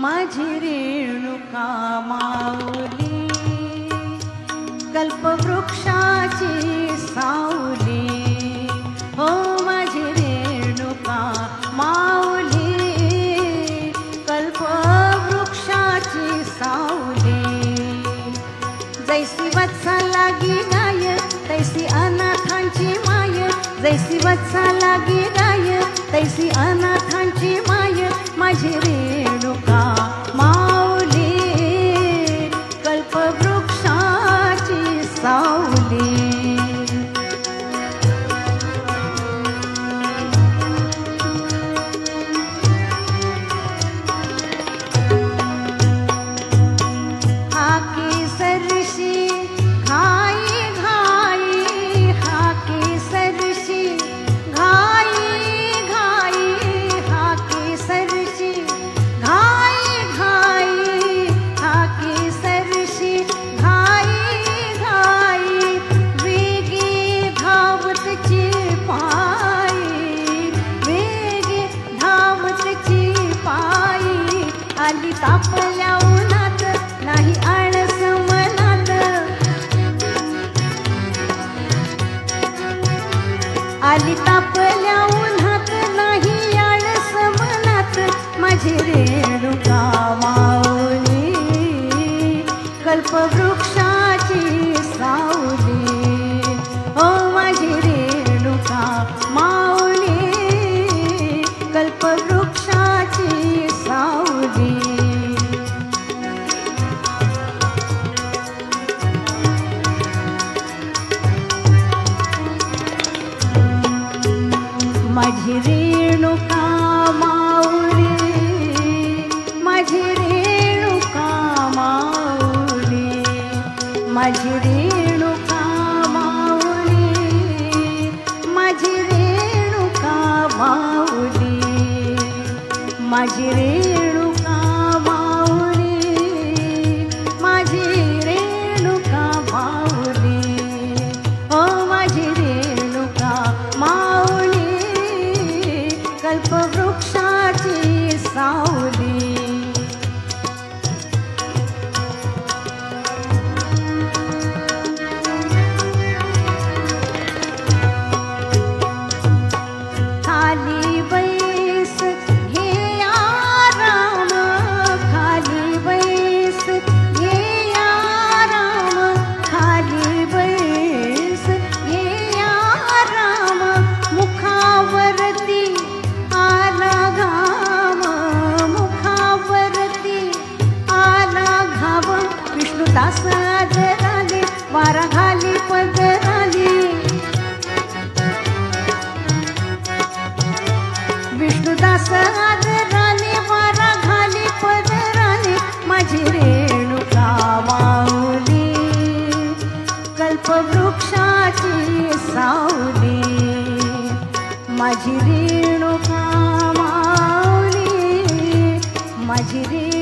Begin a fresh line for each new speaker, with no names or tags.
माझी रेणुका माऊली कल्पवृक्षाची सावली. हो माझी रेणुका माऊली कल्पवृक्षाची सावली. जैसी वत्सा लागी गाय तैसी अनाथांची माय. जैसी वत्सा लागी गाय तैसी अनाथांची माय. माझी रे आली तापल्या उन्हात नाही आळस मनात. आली तापल्या Ali माझी रेणुका माऊली माझी रे